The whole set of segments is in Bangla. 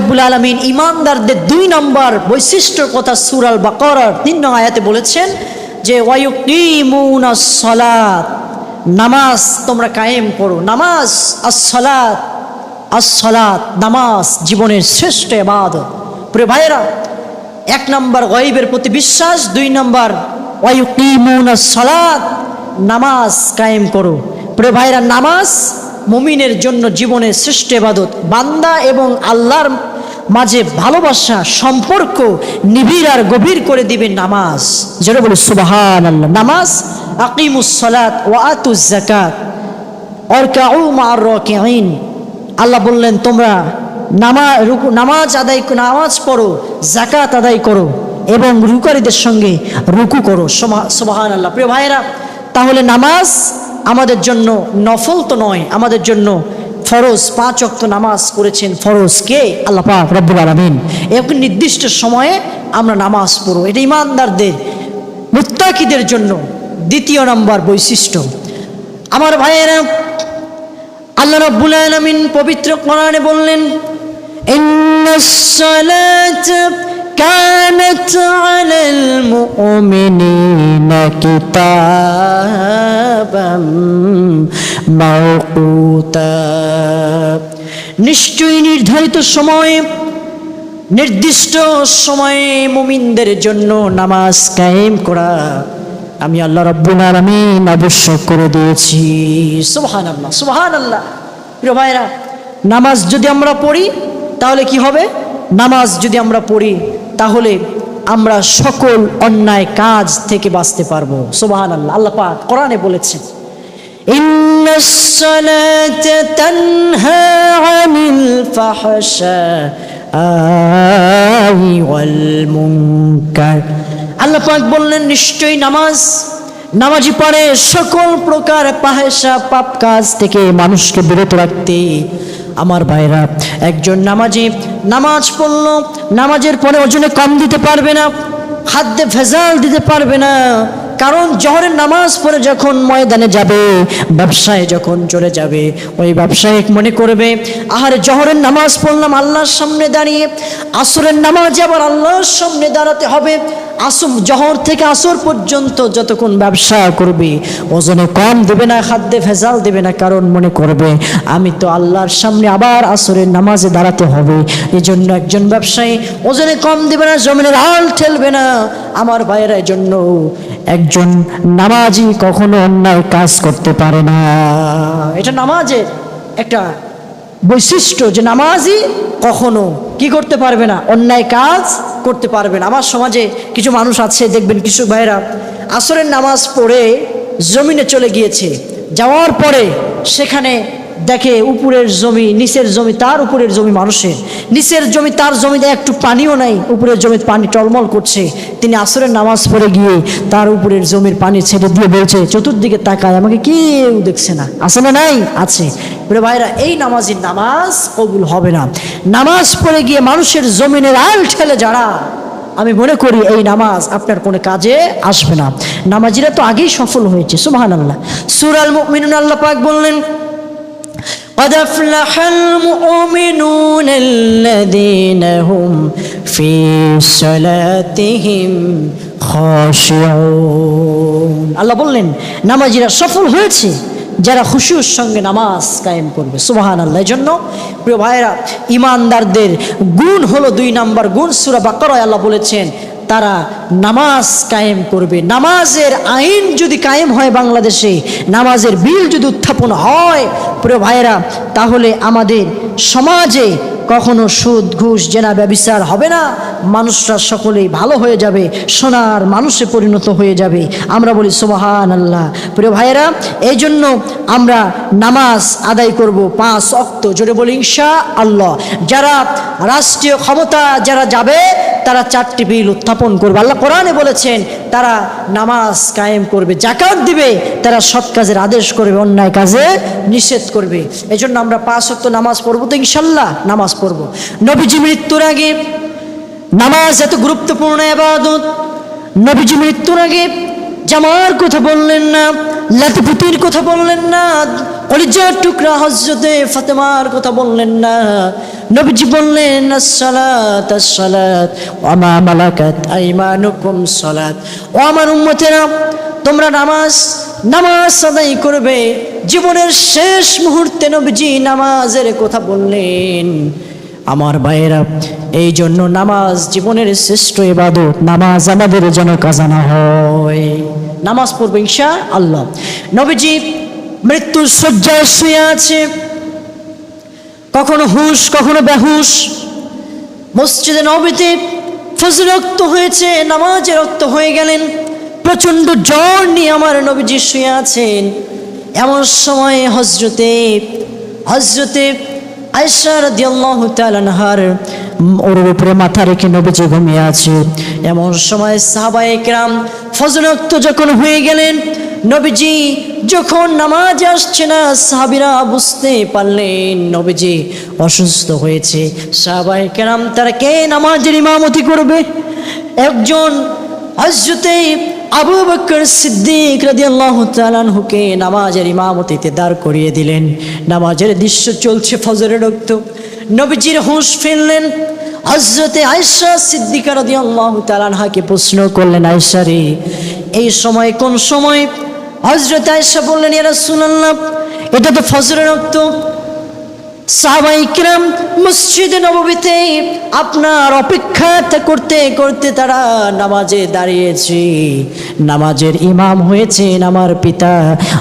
রব্বুল আলমিন ইমানদারদের দুই নম্বর বৈশিষ্ট্যর কথা সুরাল বাকরার তিন নং আয়াতে বলেছেন যে সলাত নামাজ তোমরা কায়েম করো। নামাজ আসলাত আসলাত নামাজ জীবনের শ্রেষ্ঠ এবাদত প্রিয় ভাইয়েরা, এক নম্বর গয়েবের প্রতি বিশ্বাস, দুই নম্বর সলাত, নামাজ কায়েম করো। প্রিয় ভাইরা নামাজ মুমিনের জন্য জীবনের শ্রেষ্ঠ এবাদত বান্দা এবং আল্লাহর মাঝে ভালোবাসা, সম্পর্ক নিবিড় আর গভীর করে দিবে নামাজ। যেটা বলে সুবাহান আল্লাহ নামাজ, আকিমুস সালাত ও আতুজ জাকাত অরকাউ মার রকিন আল্লাহ বললেন, তোমরা নামা, রুকু, নামাজ আদায় নামাজ পড়ো জাকাত আদায় করো এবং রুকারীদের সঙ্গে রুকু করো। সোবাহান আল্লাহ প্রিয় ভাইয়েরা, তাহলে নামাজ আমাদের জন্য নফল তো নয়, আমাদের জন্য ফরজ পাঁচ অক্ত নামাজ করেছেন ফরজ কে আল্লাহ পাক রব্বুল আলমিন এরকম নির্দিষ্ট সময়ে আমরা নামাজ পড়ো এটা ইমানদারদের মুত্তাকিদের জন্য দ্বিতীয় নম্বর বৈশিষ্ট্য আমার ভাইয়েরা আল্লাহ রব্বুল আলমিন পবিত্র কোরআনে বললেন كانت على المؤمنين كتابا মাওকুতা। নিশ্চয়ই নির্ধারিত সময়ে, নির্দিষ্ট সময়ে মুমিনদের জন্য নামাজ কায়েম করা আমি আল্লাহ রব্বুল আলমিন আবশ্যক করে দিয়েছি। সুহান আল্লাহ সুহান আল্লাহ প্রিয় ভাইরা নামাজ যদি আমরা পড়ি, তাহলে কি হবে? নামাজ যদি আমরা পড়ি, তাহলে আমরা সকল অন্যায় কাজ থেকে বাঁচতে পারব। সুবাহান আল্লাহ আল্লাহ পাক কোরআনে বলেছেন إن الصلاة تنهى عن الفحشاء والمنكر আল্লাহ পাক বললেন নিশ্চয়ই নামাজ নামাজি পারে সকল প্রকার পাহেসা পাপ কাজ থেকে মানুষকে বিরত রাখতে আমার ভাইরা একজন নামাজি নামাজ পড়ল নামাজের পরে ওজনে কম দিতে পারবে না খাদ্যে ভেজাল দিতে পারবে না কারণ জহরের নামাজ পড়ে যখন ময়দানে যাবে, ব্যবসায় যখন চলে যাবে, ওই ব্যবসায়িক মনে করবে, আহারে জহরের নামাজ পড়লাম আল্লাহর সামনে দাঁড়িয়ে, আসরের নামাজ আবার আল্লাহর সামনে দাঁড়াতে হবে, আসম জহর থেকে আসর পর্যন্ত যতক্ষণ ব্যবসা করবে, ওজনে কম দেবে না, খাদ্যে ভেজাল দেবে না, কারণ মনে করবে, আমি তো আল্লাহর সামনে আবার আসরের নামাজে দাঁড়াতে হবে এই জন্য একজন ব্যবসায়ী, ওজনে কম দেবে না, জমিনের আল ঠেলবে না, আমার ভাইয়ের জন্য একজন নামাজি কখনো অন্যায় কাজ করতে পারে না। এটা নামাজের একটা বৈশিষ্ট্য যে নামাজি কখনো কি করতে পারবে না, অন্যায় কাজ করতে পারবে না। আমার সমাজে কিছু মানুষ আছে, দেখবেন কিছু ভাইরা আসরের নামাজ পড়ে জমিনে চলে গিয়েছে, যাওয়ার পরে সেখানে দেখে উপরের জমি, নিচের জমি, তার উপরের জমি মানুষের। নিচের জমি, তার জমিতে একটু পানিও নাই, উপরের জমিতে পানি টলমল করছে। তিনি আসরের নামাজ পড়ে গিয়ে তার উপরের জমির পানি ছেড়ে দিয়ে বলছে, চতুর্দিকে তাকায়, আমাকে কেউ দেখছে না। আছে না নাই? আছে। ভাইরা এই নামাজের নামাজ কবুল হবে না। নামাজ পড়ে গিয়ে মানুষের জমিনের আল ঠেলে যারা, আমি মনে করি এই নামাজ আপনার কোনো কাজে আসবে না। নামাজিরা তো আগেই সফল হয়েছে সুমাহান আল্লাহ সুরাল মিনুন আল্লাহ পাক বললেন قد أفلح المؤمنون الذين هم في صلاتهم خاشعون আল্লাহ বললেন নামাজিরা সফল হয়েছে যারা খুশির সঙ্গে নামাজ কায়েম করবে সুবাহান আল্লাহ জন্য প্রিয় ভাইয়েরা ইমানদারদের গুণ হলো দুই নাম্বার গুণ সুরা বাকরায় আল্লাহ বলেছেন তারা নামাজ কায়েম করবে। নামাজের আইন যদি কায়েম হয় বাংলাদেশে, নামাজের বিল যদি উত্থাপন হয়, প্রিয় ভাইয়েরা, তাহলে আমাদের সমাজে কখনো সুদ, ঘুষ, জেনা ব্যবিচার হবে না। মানুষরা সকলেই ভালো হয়ে যাবে, সোনার মানুষে পরিণত হয়ে যাবে। আমরা বলি সোবাহান আল্লাহ প্রিয় ভাইয়েরা এই জন্য আমরা নামাজ আদায় করব পাঁচ অক্ত। জোরে বলি ইনশা আল্লাহ যারা রাষ্ট্রীয় ক্ষমতা, যারা যাবে তারা চারটি বিল উত্থাপন করবে। আল্লাহ কোরআনে বলেছেন, তারা নামাজ কায়েম করবে জাকাত দিবে, তারা সৎ কাজের আদেশ করবে, অন্যায় কাজে নিষেধ করবে। এই জন্য আমরা পাঁচ অক্ত নামাজ পড়ব তো ইনশাল্লাহ, নামাজ পড়ব। নবীজি মৃত্যুর আগে নামাজ এত গুরুত্বপূর্ণ আবাদত। নবীজি মৃত্যুর আগে জামার কথা বললেন না লাতিপুতির কথা বললেন না অলিজার টুকরা হজরতে ফাতেমার কথা বললেন না। নবীজি বললেন সালাত সালাত ওমা মালাকাত আইমানুকুম সালাত। ও আমার উম্মতেরা, তোমরা নামাজ নামাজ আদায় করবে। জীবনের শেষ মুহূর্তে নবীজি নামাজের কথা বললেন। আমার ভাইয়েরা এই জন্য নামাজ জীবনের শ্রেষ্ঠ ইবাদত, নামাজ আমাদের যেন কাজানা হয়। নামাজ পড়বে ইনশা আল্লাহ নবীজি মৃত্যুর শয্যায় শুয়ে আছে। কখনো হুশ, কখনো বেহুশ। মসজিদে নবীতে ফজর রক্ত হয়েছে, নামাজে রক্ত হয়ে গেলেন। প্রচণ্ড জ্বর নিয়ে আমার নবীজি শুয়ে আছেন। এমন সময় হজরতে হজরতে আয়সার ওর উপরে মাথা রেখে নবীজি ঘুমিয়ে আছে। এমন সময় সাহাবায়ে একরাম ফজর রক্ত যখন হয়ে গেলেন নবীজি, যখন নামাজ আসছে না, সাহাবিরা বুঝতে পারলেন নবীজি অসুস্থ হয়েছে। সাহাবাই কেরাম, তারা কে নামাজের ইমামতি করবে? একজন হজরতে আবু বকর সিদ্দিক রাদিয়াল্লাহু তাআলাহুকে নামাজের ইমামতিতে দাঁড় করিয়ে দিলেন। নামাজের দৃশ্য চলছে ফজরের রক্ত। নবীজির হুঁশ ফিরলেন। হজরতে আয়সা সিদ্দিকা রাদিয়াল্লাহু তাআলাহাকে প্রশ্ন করলেন আয়সা রে, এই সময় কোন সময় হজরত আয়সা বললেন, ইয়া রাসূলুল্লাহ, এটা তো ফজরের রক্ত। সাহাবাইকরাম মসজিদে নববীতে আপনার অপেক্ষা করতে করতে তারা নামাজে দাঁড়িয়েছে। নামাজের ইমাম হয়েছেন আমার পিতা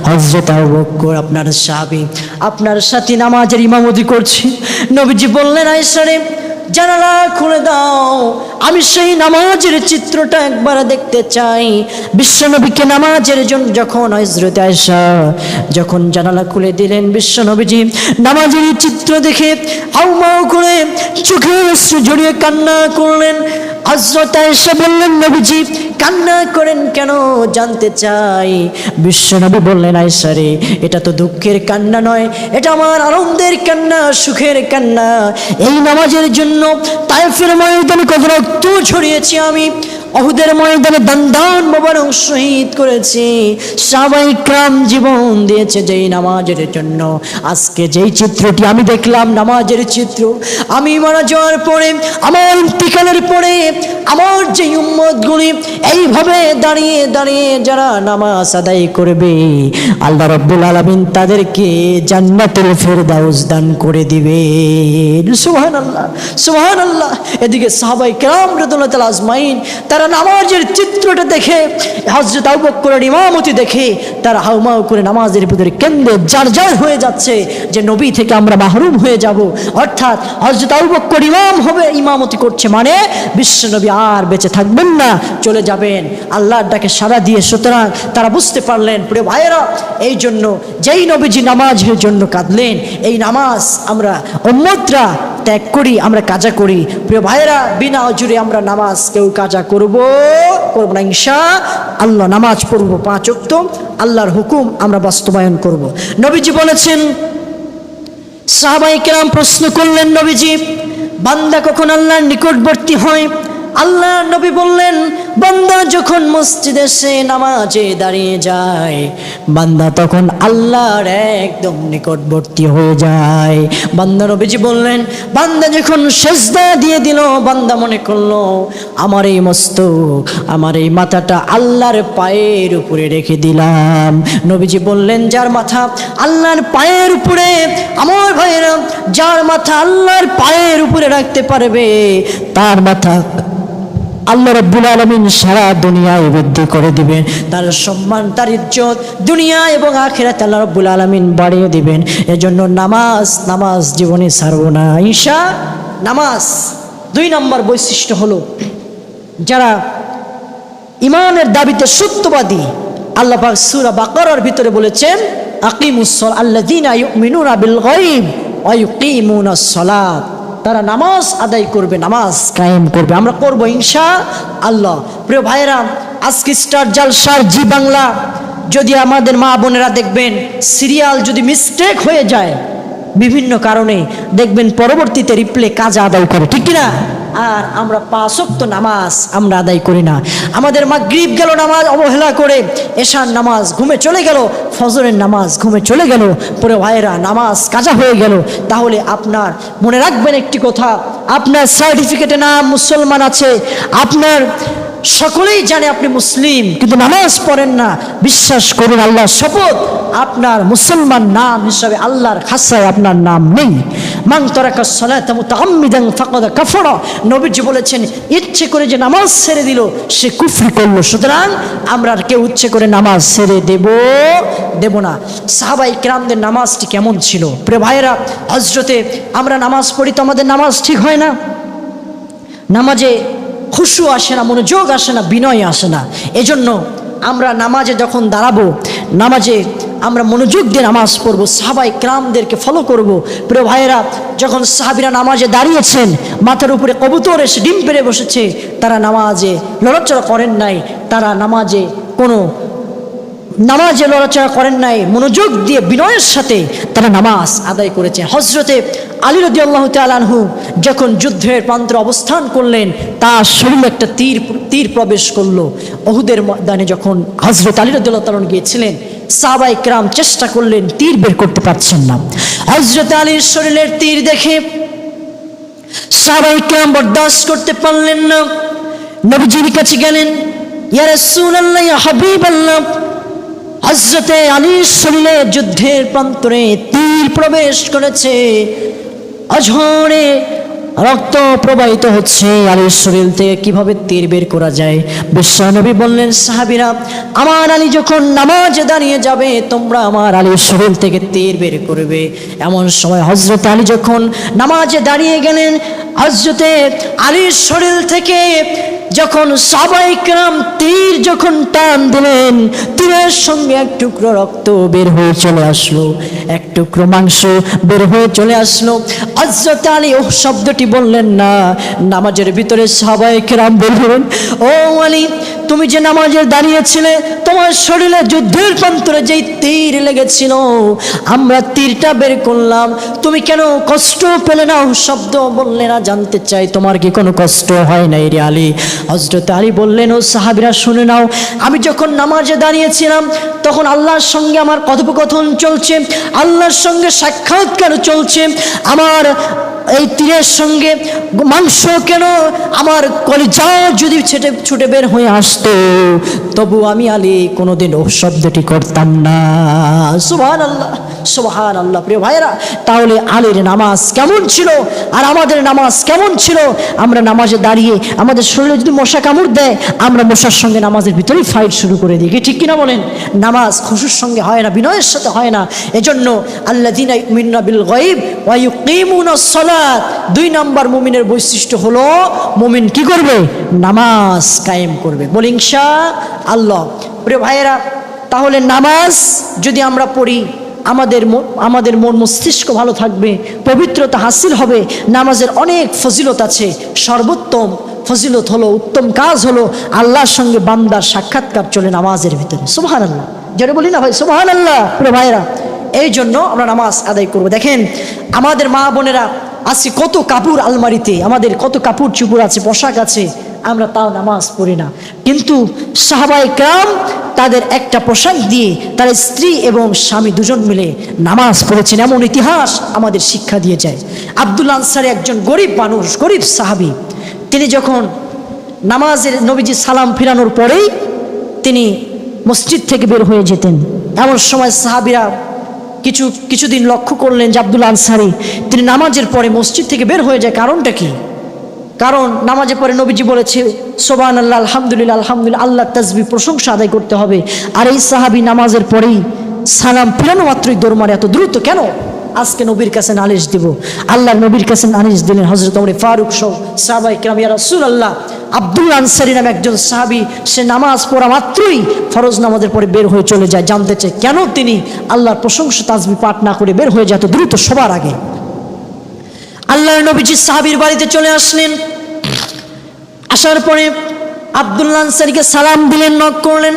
হজরত আবু আপনার সাহাবী। আপনার সাথে নামাজের ইমামতি করছে। নবীজি বললেন আয়সারে জানালা খুলে দাও। আমি সেই নামাজের চিত্রটা একবার দেখতে চাই। বিশ্বনবীকে নামাজের জন্য যখন হজরত আয়সা যখন জানালা খুলে দিলেন, বিশ্বনবীজি নামাজের চিত্র দেখে হাউমাউ করে চোখে জড়িয়ে কান্না করলেন। হজরত এসে বললেন, নবীজি, কান্না করেন কেন? জানতে চাই। বিশ্বনবী বললেন আয়সা রে, এটা তো দুঃখের কান্না নয়, এটা আমার আনন্দের কান্না, সুখের কান্না। এই নামাজের জন্য তাইফের ময়দানে কত রক্ত ছড়িয়েছি আমি অহুদের ময়দানে দান মোবারক শহীদ করেছি। সবাই ক্রাম জীবন দিয়েছে যেই নামাজের জন্য। আজকে যেই চিত্রটি আমি দেখলাম, নামাজের চিত্র, আমি মারা যাওয়ার পরে, আমার ইন্তিকালের পরে, আমার যে উম্মতগুলি এইভাবে দাঁড়িয়ে দাঁড়িয়ে যারা নামাজ আদায় করবে, আল্লাহ রব্বুল আলমিন তাদেরকে জান্নাতুল ফেরদাউস দান করে দিবে সুহান আল্লাহ সুহান আল্লাহ এদিকে সাহাবাই কেরাম রদুল্লাহ তাল আজমাইন, তারা নামাজের চিত্রটা দেখে হজরত বকরের ইমামতি দেখে তারা হাউমাউ করে নামাজের ভিতরে কেন্দ্রে যার যার হয়ে যাচ্ছে যে নবী থেকে আমরা মাহরুম হয়ে যাব। অর্থাৎ হজরত আবু বকর ইমাম হবে, ইমামতি করছে মানে বিশ্বনবী আর বেঁচে থাকবেন না, চলে যাবেন। আল্লাহর ডাকে সারা দিয়ে সুতরাং তারা বুঝতে পারলেন, প্রিয় ভাইয়েরা, এই জন্য যেই নবীজি নামাজের জন্য কাঁদলেন, এই নামাজ আমরা উম্মতরা ত্যাগ করি, আমরা কাজা করি। প্রিয় ভাইয়েরা, বিনা অজুরে আমরা নামাজ কেউ কাজা করব করব না, ইনশা আল্লাহ নামাজ পড়ব পাঁচ অক্ত আল্লাহর হুকুম আমরা বাস্তবায়ন করব। নবীজি বলেছেন সাহাবাই কেরাম প্রশ্ন করলেন নবীজি, বান্দা কখন আল্লাহর নিকটবর্তী হয়? আল্লাহ নবী বললেন বান্দা যখন মসজিদে সে নামাজে দাঁড়িয়ে যায়, বান্দা তখন আল্লাহর একদম নিকটবর্তী হয়ে যায়। বান্দা নবীজি বললেন, বান্দা যখন সেজদা দিয়ে দিল, বান্দা মনে করল, আমার এই মস্তক, আমার এই মাথাটা আল্লাহর পায়ের উপরে রেখে দিলাম। নবীজি বললেন, যার মাথা আল্লাহর পায়ের উপরে, আমার ভাইয়েরা, যার মাথা আল্লাহর পায়ের উপরে রাখতে পারবে, তার মাথা আল্লাহ রব্বুল আলমিন সারা দুনিয়ায় বৃদ্ধি করে দিবেন। তার সম্মান, তার ইজ্জত দুনিয়া এবং আখেরাত আল্লাহ রব্বুল আলমিন বাড়িয়ে দিবেন। এজন্য নামাজ নামাজ জীবনে ছাড়ব না। ঈশা, নামাজ দুই নম্বর বৈশিষ্ট্য হলো, যারা ইমানের দাবিতে সত্যবাদী, আল্লাহ পাক সূরা বাকারার ভিতরে বলেছেন আকিমুসল আল্লাযীনা ইউমিনুনা বিল গায়ব ওয়া ইউকিমুনাস সালাত। তারা নামাজ আদায় করবে, নামাজ কায়েম করবে। আমরা করব ইনশা আল্লাহ। প্রিয় ভাইরা আজকে স্টার জালসার জি বাংলা। যদি আমাদের মা বোনেরা দেখবেন, সিরিয়াল যদি মিস্টেক হয়ে যায় বিভিন্ন কারণে দেখবেন পরবর্তীতে রিপ্লে কাজ আদায় করে, ঠিক কিনা? আর আমরা পাঁচক্ত নামাজ আমরা আদায় করি না। আমাদের মাগরিব গেল, নামাজ অবহেলা করে এশার নামাজ ঘুমে চলে গেল, ফজরের নামাজ ঘুমে চলে গেল, পরে ভাইয়েরা নামাজ কাজা হয়ে গেল। তাহলে আপনার, মনে রাখবেন একটি কথা, আপনার সার্টিফিকেটে নাম মুসলমান আছে, আপনার সকলেই জানে আপনি মুসলিম, কিন্তু নামাজ পড়েন না। বিশ্বাস করুন আল্লাহর শপথ। আপনার মুসলমান নাম হিসাবে আল্লাহর খাসায় আপনার নাম নেই। মাং তরাকা সালাতা মুতাআম্মিদান ফাকাদ কাফারা। নবীজি বলেছেন, ইচ্ছে করে যে নামাজ ছেড়ে দিল, সে কুফরি করল। সুতরাং আমরা আর কেউ ইচ্ছে করে নামাজ ছেড়ে দেব দেব না। সাহাবাই কেরামদের নামাজটি কেমন ছিল? প্রে ভাইয়েরা হজরতে আমরা নামাজ পড়ি তো আমাদের নামাজ ঠিক হয় না? নামাজে খুশু আসে না, মনোযোগ আসে না, বিনয় আসে না। এজন্য আমরা নামাজে যখন দাঁড়াবো, নামাজে আমরা মনোযোগ দিয়ে নামাজ পড়ব সাহাবাই ক্রামদেরকে ফলো করব। প্রিয় ভাইয়েরা, যখন সাহাবিরা নামাজে দাঁড়িয়েছেন, মাথার উপরে কবুতর এসে ডিম পেরে বসেছে, তারা নামাজে লড়াচড়া করেন নাই, তারা নামাজে কোনো নামাজে লড়াচড়া করেন নাই, মনোযোগ দিয়ে বিনয়ের সাথে তারা নামাজ আদায় করেছে। হজরতে আলী রদি আল্লাহ তালানহু যখন যুদ্ধের প্রান্তে অবস্থান করলেন, তার শরীরে একটা তীর তীর প্রবেশ করল। অহুদের ময়দানে যখন হজরত আলী রদি আল্লাহ তালন গিয়েছিলেন সাবাই ক্রাম চেষ্টা করলেন, তীর বের করতে পারছেন না। হজরত আলীর শরীরের তীর দেখে সাবাই ক্রাম বরদাস্ত করতে পারলেন না। নবীজির কাছে গেলেন ইয়ার সুনাল্লাহ হাবিব আল্লাহ হজরতে আলীর শরীরে যুদ্ধের প্রান্তরে তীর প্রবেশ করেছে। অঝরে রক্ত প্রবাহিত হচ্ছে আলীর শরীর থেকে কীভাবে তীর বের করা যায়? বিশ্বনবী বললেন, সাহাবিরা, আমার আলী যখন নামাজে দাঁড়িয়ে যাবে, তোমরা আমার আলীর শরীর থেকে তীর বের করবে। এমন সময় হজরত আলী যখন নামাজে দাঁড়িয়ে গেলেন হজরতে আলীর শরীর থেকে যখন সবাই ক্রাম তীর যখন টান দিলেন, তীরের সঙ্গে এক টুকরো রক্ত বের হয়ে চলে আসলো, এক টুকরো মাংস বের হয়ে চলে আসলো। হজরত আলী ও শব্দটি বললেন, না, নামাজের ভিতরে সবাই ক্রাম বললেন, ও আলী, তুমি যে নামাজের দাঁড়িয়েছিলে, তোমার শরীরে যুদ্ধের প্রান্তরে যেই তীর লেগেছিল, আমরা তীরটা বের করলাম, তুমি কেন কষ্ট পেলে না? শব্দ বললে, না, জানতে চাই, তোমার কি কোনো কষ্ট হয় না রে আলী? হজরত আলী বললেন, ও সাহাবিরা, শুনে নাও, আমি যখন নামাজে দাঁড়িয়েছিলাম, তখন আল্লাহর সঙ্গে আমার কথোপকথন চলছে, আল্লাহর সঙ্গে সাক্ষাৎকার চলছে? আমার এই তীরের সঙ্গে মাংস কেন? আমার কলিজা যদি ছেটে, ছুটে বের হয়ে আসতো, তবু আমি আলী কোনোদিন ও শব্দটি করতাম না। সুভান আল্লাহ সুবহান আল্লাহ প্রিয় ভাইরা তাহলে আলীর নামাজ কেমন ছিল? আর আমাদের নামাজ কেমন ছিল? আমরা নামাজে দাঁড়িয়ে আমাদের শরীরে যদি মশা কামড় দেয়, আমরা মশার সঙ্গে নামাজের ভিতরেই ফাইট শুরু করে দিই। কি ঠিক কিনা বলেন? নামাজ খুশুর সঙ্গে হয় না, বিনয়ের সাথে হয় না। এজন্য আল্লাহ দিন মিন্না বিল গইব সলাত। দুই নম্বর মুমিনের বৈশিষ্ট্য হলো, মুমিন কি করবে? নামাজ কায়েম করবে। বলি ইনশা আল্লাহ। প্রিয় ভাইয়েরা, তাহলে নামাজ যদি আমরা পড়ি আমাদের আমাদের মন মস্তিষ্ক ভালো থাকবে, পবিত্রতা হাসিল হবে, নামাজের অনেক ফজিলত আছে। সর্বোত্তম ফজিলত হলো, উত্তম কাজ হলো আল্লাহর সঙ্গে বান্দার সাক্ষাৎকার চলে নামাজের ভিতরে। সুবহান আল্লাহ যেটা বলি না ভাই সুবহান আল্লাহ ভাইয়েরা, এই জন্য আমরা নামাজ আদায় করব। দেখেন, আমাদের মা বোনেরা, আজকে কত কাপড় আলমারিতে, আমাদের কত কাপড় চুপুর আছে, পোশাক আছে আমরা তাও নামাজ পড়ি না। কিন্তু সাহাবাই কাম তাদের একটা পোশাক দিয়ে তার স্ত্রী এবং স্বামী দুজন মিলে নামাজ পড়েছেন। এমন ইতিহাস আমাদের শিক্ষা দিয়ে যায়। আব্দুল আনসারি একজন গরিব মানুষ, গরিব সাহাবি। তিনি যখন নামাজের নবীজি সালাম ফিরানোর পরেই তিনি মসজিদ থেকে বের হয়ে যেতেন। এমন সময় সাহাবিরা কিছু, কিছুদিন লক্ষ্য করলেন যে আব্দুল আনসারি, তিনি নামাজের পরে মসজিদ থেকে বের হয়ে যায়। কারণটা কি? কারণ নামাজে পরে নবীজি বলেছে সোবান আল্লাহ আলহামদুলিল্লাহ আলহামদুলিল্লাহ, আল্লাহ তাজবি প্রশংসা আদায় করতে হবে। আর এই সাহাবি নামাজের পরেই সালাম ফিরানো মাত্রই দৌড় মারে, এত দ্রুত কেন? আজকে নবীর কাছে নালিশ দিব। আল্লাহ নবীর কাছে নালিশ দিলেন হজরত আমরে ফারুক সহ সাহাবাই ইয়া রাসূল আল্লাহ আব্দুল আনসারি নামে একজন সাহাবি, সে নামাজ পড়া মাত্রই ফরজ নামাজের পরে বের হয়ে চলে যায়। জানতে চায় কেন তিনি আল্লাহর প্রশংসা, তাজবি পাঠ না করে বের হয়ে যায় এত দ্রুত সবার আগে। আল্লাহর নবীজি সাহাবীর বাড়িতে চলে আসলেন। আসার পরে আব্দুল্লাহ আনসারিকে সালাম দিলেন, নক করলেন,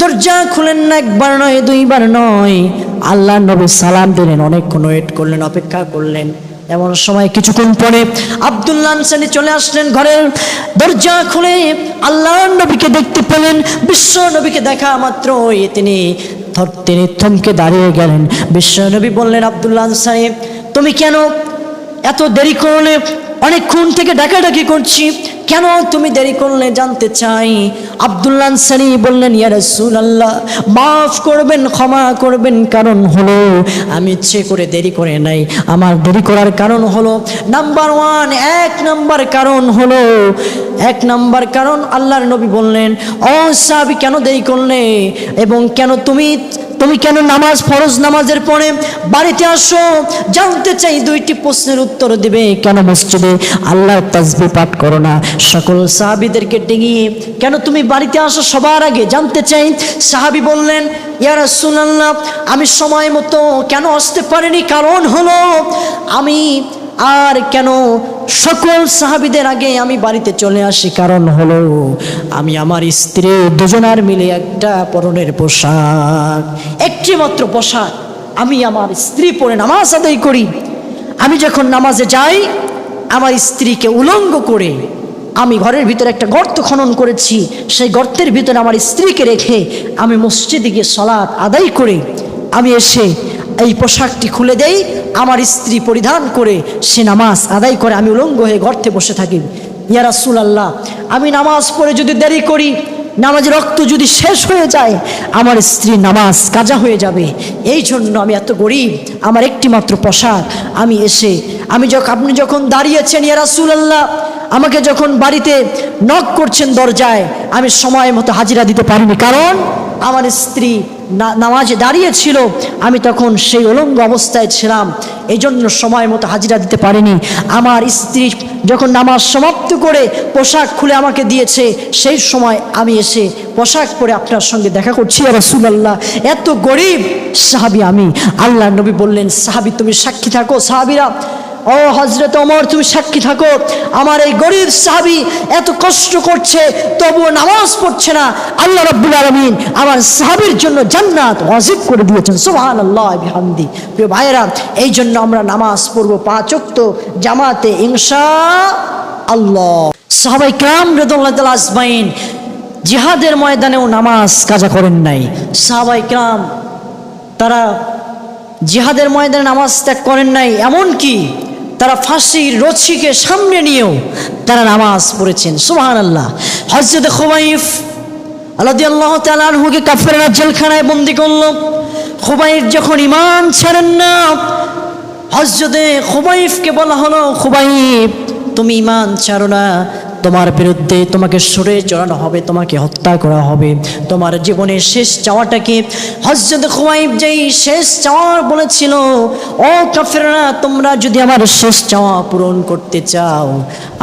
দরজা খুলেন না, একবার নয়, দুইবার নয়। আল্লাহ নবী সালাম দিলেন, অনেকক্ষণ ওয়েট করলেন, অপেক্ষা করলেন। এমন সময় কিছুক্ষণ পরে আব্দুল্লাহ আনসারি চলে আসলেন ঘরের দরজা খুলে। আল্লাহ নবীকে দেখতে পেলেন, বিশ্ব নবীকে দেখা মাত্র তিনি তিনি থমকে দাঁড়িয়ে গেলেন। বিশ্ব নবী বললেন আব্দুল্লাহ আনসারি, তুমি কেন এত দেরি করলে অনেকক্ষণ থেকে ডাকাডাকি করছি। কেন তুমি দেরি করলে জানতে চাই? আব্দুল্লাহ আনসারি বললেন, ইয়া আল্লাহ মাফ করবেন, ক্ষমা করবেন। কারণ হলো, আমি ইচ্ছে করে দেরি করে নাই। আমার দেরি করার কারণ হলো নাম্বার ওয়ান এক নাম্বার কারণ হলো, এক নাম্বার কারণ আল্লাহর নবী বললেন ও সাহাবী, কেন দেরি করলে? এবং কেন তুমি তুমি কেন নামাজ, ফরজ নামাজের পরে বাড়িতে আসো? জানতে চাই দুইটি প্রশ্নের উত্তর দিবে কেন মসজিদে? আল্লাহর তাজবি পাঠ করো না। সকল সাহাবিদেরকে ডেঙিয়ে, কেন তুমি বাড়িতে আসো সবার আগে? জানতে চাই। সাহাবি বললেন, ইয়া রাসূলুল্লাহ, আমি সময় মতো কেন আসতে পারিনি? কারণ হলো, আমি আর কেন সকল সাহাবিদের আগে আমি বাড়িতে চলে আসি? কারণ হলো, আমি আমার স্ত্রী দুজনার মিলে একটা পরনের পোশাক একটি মাত্র পোশাক। আমি আমার স্ত্রী পরে নামাজ আদায় করি। আমি যখন নামাজে যাই, আমার স্ত্রীকে উলঙ্গ করে আমি ঘরের ভিতরে একটা গর্ত খনন করেছি। সেই গর্তের ভিতরে আমার স্ত্রীকে রেখে আমি মসজিদে গিয়ে সলাৎ আদায় করে আমি এসে এই পোশাকটি খুলে দেই, আমার স্ত্রী পরিধান করে সে নামাজ আদায় করে, আমি উলঙ্গ হয়ে গর্তে বসে থাকি। ইয়া রাসূল আল্লাহ আমি নামাজ পড়ে যদি দেরি করি, নামাজের রক্ত যদি শেষ হয়ে যায়, আমার স্ত্রী নামাজ কাজা হয়ে যাবে। এই জন্য আমি এত গরিব, আমার একটি মাত্র পোশাক। আমি এসে, আমি যখন আপনি যখন দাঁড়িয়েছেন, ইয়া রাসূল আল্লাহ আমাকে যখন বাড়িতে নক করছেন দরজায়, আমি সময় মতো হাজিরা দিতে পারিনি। কারণ আমার স্ত্রী নামাজে দাঁড়িয়েছিল, আমি তখন সেই উলঙ্গ অবস্থায় ছিলাম। এই জন্য সময় মতো হাজিরা দিতে পারিনি। আমার স্ত্রী যখন নামাজ সমাপ্ত করে পোশাক খুলে আমাকে দিয়েছে, সেই সময় আমি এসে পোশাক পরে আপনার সঙ্গে দেখা করছি। রসুলাল্লাহ, এত গরিব সাহাবি আমি। আল্লাহ নবী বললেন, সাহাবি, তুমি সাক্ষী থাকো, সাহাবিরা ও হজরত অমর তুমি সাক্ষী থাকো। আমার এই গরিব সাহাবি এত কষ্ট করছে, তবুও নামাজ পড়ছে না। আল্লাহ রব্বুল আলমিন আমার সাহাবির জন্য জান্নাত ওয়াজিব করে দিয়েছেন। সুবহান আল্লাহ বিহামদি। প্রিয় ভাইয়েরা এই জন্য আমরা নামাজ পড়ব পাঁচক্ত জামাতে ইনশা আল্লাহ। সাহাবাই কাম রেদুল্লাহ তাল জিহাদের ময়দানেও নামাজ কাজা করেন নাই। সাহাবাই কাম তারা জিহাদের ময়দানে নামাজ ত্যাগ করেন নাই। এমন কি তারা ফাঁসির রছিকে সামনে নিয়েও তারা নামাজ পড়েছেন। সুহান আল্লাহ হজরত খুবাইফ আল্লাহ আল্লাহ তালহুকে কাফেরা জেলখানায় বন্দি করল। খুবাইফ যখন ইমান ছাড়েন না হজরতে খুবাইফকে বলা হলো খুবাইফ তুমি ইমান ছাড়ো না। তোমার বিরুদ্ধে তোমাকে সরে চড়ানো হবে, তোমাকে হত্যা করা হবে। তোমার জীবনের শেষ চাওয়াটাকে হজরত খুয়াইব যেই শেষ চাওয়ার বলেছিল, ও কাফেররা, তোমরা যদি আমার শেষ চাওয়া পূরণ করতে চাও,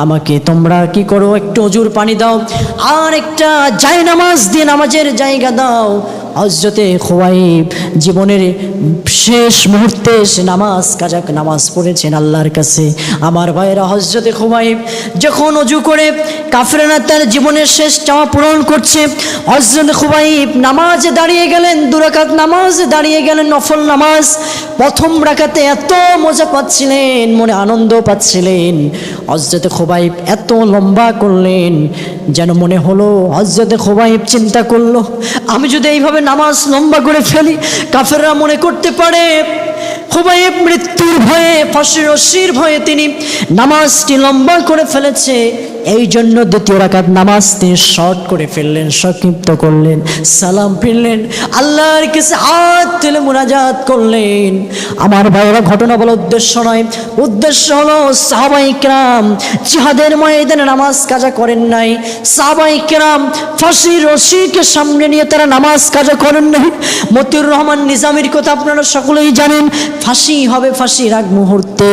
আমাকে তোমরা কি করো? একটু অজুর পানি দাও, আর একটা জায় নামাজ দিয়ে নামাজের জায়গা দাও। হজরতে খোয়াইব জীবনের শেষ মুহূর্তে সে নামাজ কাজাক নামাজ পড়েছেন আল্লাহর কাছে। আমার ভাইয়েরা, হজরতে খোয়াইব যখন অজু করে কাফেরানা তার জীবনের শেষ চাওয়া পূরণ করছে, হজরত খুবাইব নামাজে দাঁড়িয়ে গেলেন দুরাকাত নামাজে দাঁড়িয়ে গেলেন, নফল নামাজ। প্রথম রাখাতে এত মজা পাচ্ছিলেন, মনে আনন্দ পাচ্ছিলেন। হজরত খোবাইব এত লম্বা করলেন যেন মনে হলো হজরতে খোবাইব চিন্তা করল। আমি যদি এইভাবে নামাজ লম্বা করে ফেলি, কাফেররা মনে করতে পারে খুবাইব মৃত্যুর ভয়ে, ফাঁসির রশির ভয়ে তিনি নামাজটি লম্বা করে ফেলেছে। এই জন্য দ্বিতীয় রাকাত নামাজ তিনি শর্ট করে ফেললেন, সংক্ষিপ্ত করলেন, সালাম ফিরলেন, আল্লাহর কাছে হাত তুলে মুনাজাত করলেন। আমার ভাইয়েরা, ঘটনা বলা উদ্দেশ্য নয়। উদ্দেশ্য হলো, সাহাবাই কেরাম জিহাদের ময়দানে নামাজ কাজা করেন নাই। সাহাবাই কেরাম ফাঁসির রশিকে সামনে নিয়ে তারা নামাজ কাজা করেন নাই। মতিউর রহমান নিজামের কথা আপনারা সকলেই জানেন। ফাঁসি হবে ফাঁসির আগ মুহূর্তে।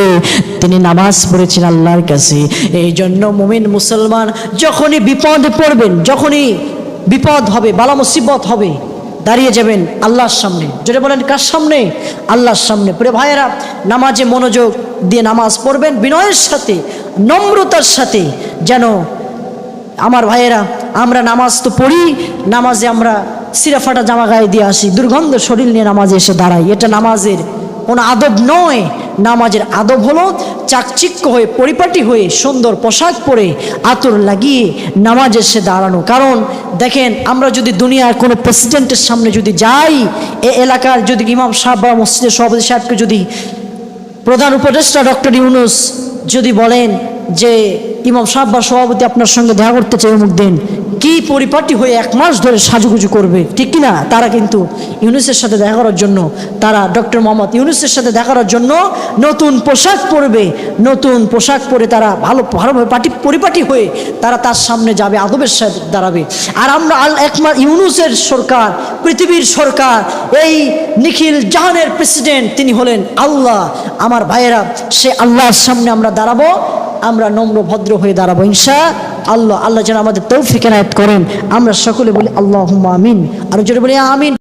তিনি নামাজ পড়েছেন আল্লাহর কাছে। এই জন্য মুমিন মুসলমান যখনই বিপদে পড়বেন, যখনই বিপদ হবে, বালা মুসিবত হবে, দাঁড়িয়ে যাবেন আল্লাহর সামনে। যেটা বলেন, কার সামনে? আল্লাহর সামনে। প্রিয় ভাইয়েরা, নামাজে মনোযোগ দিয়ে নামাজ পড়বেন, বিনয়ের সাথে, নম্রতার সাথে, যেন আমার ভাইয়েরা, আমরা নামাজ তো পড়ি, নামাজে আমরা সিরাফাটা জামা গায়ে দিয়ে আসি, দুর্গন্ধ শরীর নিয়ে নামাজে এসে দাঁড়াই। এটা নামাজের কোনো আদব নয়। নামাজের আদব হলো চাকচিক্য হয়ে, পরিপাটি হয়ে, সুন্দর পোশাক পরে আতর লাগিয়ে নামাজে এসে দাঁড়ানো। কারণ দেখেন, আমরা যদি দুনিয়ার কোনো প্রেসিডেন্টের সামনে যদি যাই, এ এলাকার যদি ইমাম সাহেব বা মসজিদের সভাপতি সাহেবকে যদি প্রধান উপদেষ্টা ডক্টর ইউনুস যদি বলেন যে ইমাম সাহেব বা সভাপতি আপনার সঙ্গে দেখা করতে চাই অমুক দিন। কি পরিপাটি হয়ে এক মাস ধরে সাজুগুজু করবে, ঠিক কি না তারা কিন্তু ইউনুসের সাথে দেখা করার জন্য, তারা ডক্টর মোহাম্মদ ইউনুসের সাথে দেখা করার জন্য নতুন পোশাক পরবে, নতুন পোশাক পরে তারা ভালো, ভালোভাবে পাটি, পরিপাটি হয়ে তারা তার সামনে যাবে, আদবের সাথে দাঁড়াবে। আর আমরা আল একমার ইউনুসের সরকার, পৃথিবীর সরকার, এই নিখিল জাহানের প্রেসিডেন্ট তিনি হলেন আল্লাহ। আমার ভাইয়েরা, সে আল্লাহর সামনে আমরা দাঁড়াবো। আমরা নম্র, ভদ্র হয়ে দাঁড়াবো, ইনশা আল্লাহ। আল্লাহ যেন আমাদের তৌফিক এনায়ত করেন। আমরা সকলে বলি আল্লাহ আমিন। আর জোরে বলি আমিন।